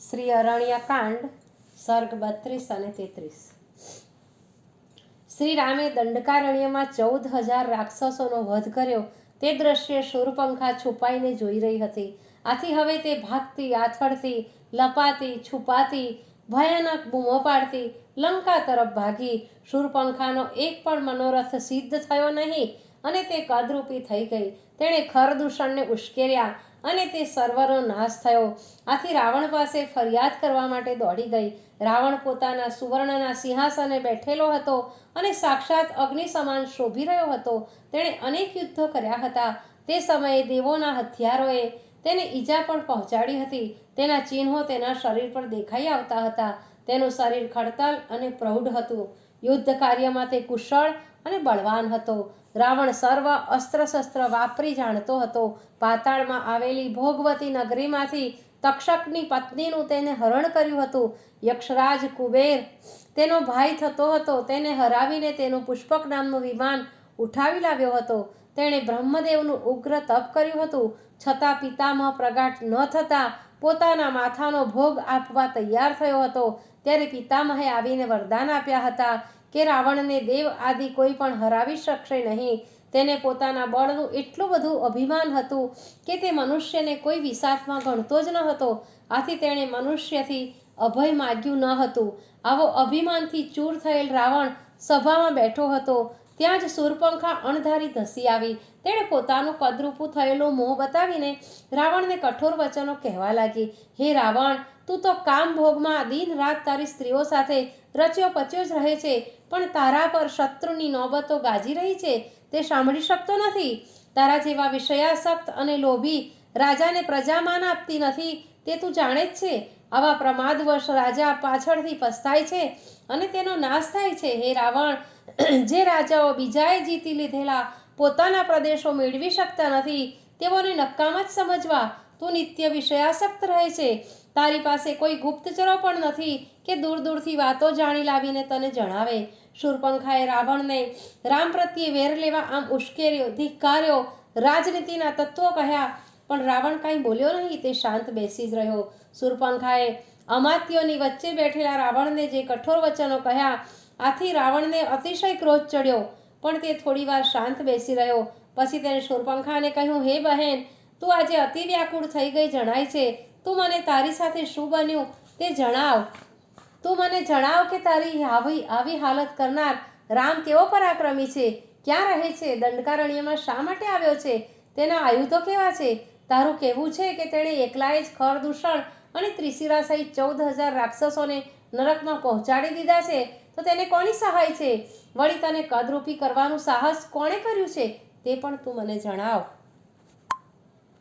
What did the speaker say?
શ્રી અરણ્ય કાંડ સર્ગ બત્રીસ અને તેત્રીસ. શ્રી રામે દંડકારણ્યમાં ચૌદ હજાર રાક્ષસોનો વધ કર્યો. તે દ્રશ્ય શૂરપંખા છુપાઈને જોઈ રહી હતી. આથી હવે તે ભાગતી આથડતી લપાતી, છુપાતી, ભયાનક બૂમો પાડતી, લંકા તરફ ભાગી. શૂરપંખાનો એક પણ મનોરથ સિદ્ધ થયો નહીં અને તે કદરૂપી થઈ ગઈ. તેણે ખરદૂષણને ઉશ્કેર્યા. અને તે સર્વનો નાશ થયો. આથી રાવણ પાસે ફરિયાદ કરવા માટે દોડી ગઈ. રાવણ પોતાના સુવર્ણના સિંહાસને બેઠેલો હતો અને સાક્ષાત અગ્નિ સમાન શોભી રહ્યો હતો. તેણે અનેક યુદ્ધો કર્યા હતા. તે સમયે દેવોના હથિયારોએ તેને ઈજા પણ પહોંચાડી હતી. તેના ચિહ્નો તેના શરીર પર દેખાઈ આવતા હતા. તેનું શરીર ખડતલ અને પ્રૌઢ હતું. યુદ્ધ કાર્યમાં તે કુશળ અને બળવાન હતો. રાવણ સર્વ અસ્ત્ર શસ્ત્ર વાપરી જાણતો હતો. પાતાળમાં આવેલી ભોગવતી નગરીમાંથી તક્ષકની પત્નીનું તેને હરણ કર્યું હતું. યક્ષરાજ કુબેર તેનો ભાઈ થતો હતો. તેને હરાવીને તેનું પુષ્પક નામનું વિમાન ઉઠાવી લાવ્યો હતો. તેણે બ્રહ્મદેવનું ઉગ્ર તપ કર્યું હતું. છતાં પિતામહ પ્રગાટ ન થતાં પોતાના માથાનો ભોગ આપવા તૈયાર થયો હતો. ત્યારે પિતામહે આવીને વરદાન આપ્યા હતા કે રાવણને દેવ આદિ કોઈ પણ હરાવી શકશે નહીં. તેને પોતાના બળનું એટલું બધું અભિમાન હતું કે તે મનુષ્યને કોઈ વિસાતમાં ગણતો જ ન હતો. આથી તેણે મનુષ્યથી અભય માગ્યું ન હતું. આવો અભિમાનથી ચૂર થયેલ રાવણ સભામાં બેઠો હતો. ત્યાં જ સુરપંખા અણધારી ધસી આવી. તેણે પોતાનું કદરૂપું થયેલું મોં બતાવીને રાવણને કઠોર વચનો કહેવા લાગી, હે રાવણ, તું તો કામ ભોગમાં દિન રાત તારી સ્ત્રીઓ સાથે રચ્યો પચ્યો જ રહે છે, પણ તારા પર શત્રુની નોબતો ગાજી રહી છે, તે સાંભળી શકતો નથી. તારા જેવા વિષયાસક્ત અને લોભી રાજાને પ્રજામાન આપતી નથી. તે તું જાણે જ છે. આવા પ્રમાદવશ રાજા પાછળથી પસ્તાય છે અને તેનો નાશ થાય છે. હે રાવણ, જે રાજાઓ બીજાએ જીતી લીધેલા પોતાના પ્રદેશો મેળવી શકતા નથી, તેઓને નકામ જ સમજવા તું નિત્ય વિષયાસક્ત રહે છે. તારી પાસે કોઈ ગુપ્તચરો પણ નથી કે દૂર દૂરથી વાતો જાણી લાવીને તને જણાવે. શૂરપંખાએ રાવણને રામ પ્રત્યે વેર લેવા આમ ઉશ્કેર્યો, ધિક્કાર્યો. રાજનીતિના તત્વો કહ્યા પણ રાવણ કાંઈ બોલ્યો નહીં, તે શાંત બેસી જ રહ્યો. સુરપંખાએ અમાત્યોની વચ્ચે બેઠેલા રાવણને જે કઠોર વચનો કહ્યા, આથી રાવણને અતિશય ક્રોધ ચડ્યો, પણ તે થોડીવાર શાંત બેસી રહ્યો. પછી તેણે સુરપંખાને કહ્યું, હે બહેન, તું આજે અતિ વ્યાકુળ થઈ ગઈ જણાય છે. તું મને તારી સાથે શું બન્યું? તે જણાવ. તું મને જણાવ કે તારી આવી આવી હાલત કરનાર રામ કેવો પરાક્રમી છે? ક્યાં રહે છે? દંડકારણ્યમાં શા માટે આવ્યો છે? તેના આયુધો કેવા છે? તારું કહેવું છે કે તેણે એકલાએ જ ખરદૂષણ અને ત્રિશિરા સહિત ચૌદ હજાર રાક્ષસોને નરકમાં પહોંચાડી દીધા છે, તો તેને કોની સહાય છે? વળી તને કદરૂપી કરવાનું સાહસ કોણે કર્યું છે? તે પણ તું મને જણાવ.